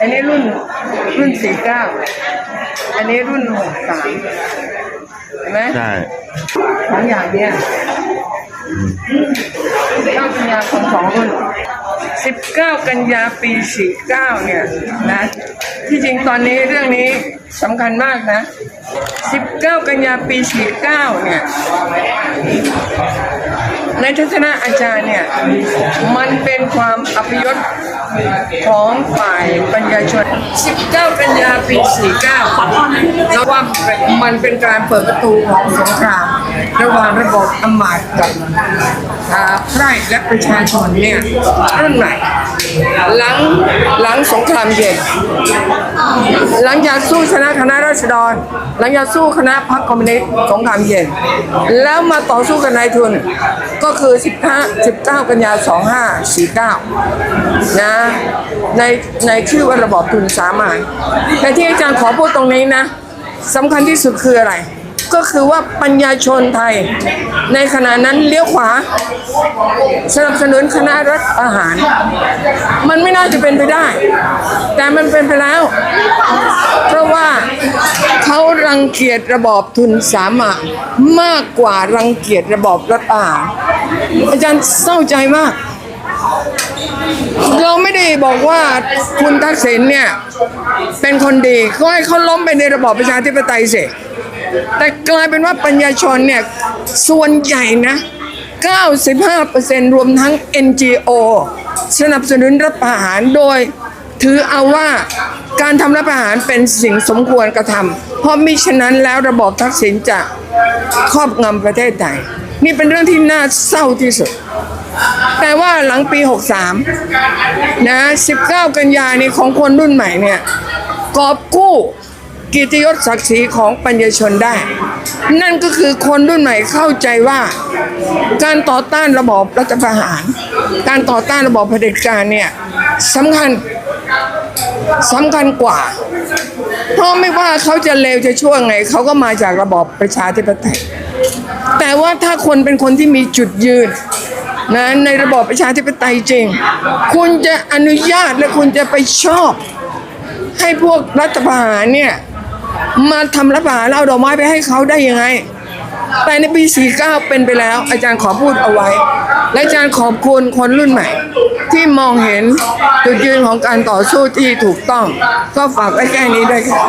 อันนี้รุ่นรุ่นสี่เก้า อันนี้รุ่นหกสามเห็นไหมใช่สองอย่างเนี้ยเก้ากันยาของสองรุ่นสิบเก้ากันยาปีสี่เก้าเนี่ยนะ ที่จริงตอนนี้เรื่องนี้สำคัญมากนะสิบเก้ากันยาปีสี่เนี่ย ในทัศนะอาจารย์เนี่ย มันเป็นความอัปยศของฝ่ายปัญญาชน 19 กันยาปี 49 แล้วว่ามันเป็นการเปิดประตูของสงคราม ระหว่างระบบอำมาตย์กับอ่าไพร่และประชาชนเนี่ยรุ่นใหม่หลังหลังสงครามเย็นหลังจากสู้ชนะคณะราษฎร หลังจากสู้คณะพรรคคอมมิวนิสต์สงครามเย็น แล้วมาต่อสู้กับนายทุนก็คือ 15 19 กันยา 2549 นะในในชื่อว่าระบอบทุนสามัญแต่ที่อาจารย์ขอพูดตรงนี้นะสำคัญที่สุดคืออะไร ก็คือว่าปัญญาชนไทย ในขณะนั้นเลี้ยวขวา สนับสนุนคณะรัฐประหาร มันไม่น่าจะเป็นไปได้ แต่มันเป็นไปแล้ว เพราะว่าเขารังเกียจระบอบทุนสามัญมากกว่ารังเกียจระบอบรัฐประหาร อาจารย์เศร้าใจมากเราไม่ได้บอกว่าคุณทักษิณเนี่ย เป็นคนดีก็ให้เขาล้มไปในระบอบประชาธิปไตยเสิ แต่กลายเป็นว่าปัญญาชนเนี่ย ส่วนใหญ่นะ 95%รวมทั้ง NGO สนับสนุนรัฐประหารโดย ถือเอาว่าการทำรัฐประหารเป็นสิ่งสมควรกระทำเพราะมิฉะนั้นแล้วระบอบทักษิณจะครอบงำประเทศไทยนี่เป็นเรื่องที่น่าเศร้าที่สุด แต่ว่าหลังปี 63 นะ 19 กันยานี้ของคนรุ่นใหม่เนี่ยกอบกู้ กิตยศศักดิ์ศรีของปัญญาชนได้ นั่นก็คือคนรุ่นใหม่เข้าใจว่า การต่อต้านระบอบรัฐประหาร การต่อต้านระบอบเผด็จการเนี่ยสำคัญสำคัญกว่า เพราะไม่ว่าเขาจะเลวจะชั่วไง เขาก็มาจากระบอบประชาธิปไตย แต่ว่าถ้าคนเป็นคนที่มีจุดยืนนะในระบอบประชาธิปไตยจริง คุณจะอนุญาตและคุณจะไปชอบ ให้พวกรัฐประหารเนี่ย มาทำรัฐประหารแล้วเอาดอกไม้ไปให้เขาได้ยังไง แต่ในปี 49 เป็นไปแล้ว อาจารย์ขอพูดเอาไว้ และอาจารย์ขอบคุณคนรุ่นใหม่ ที่มองเห็นจุดยืนของการต่อสู้ที่ถูกต้อง ก็ฝากไว้แค่นี้ด้วยค่ะ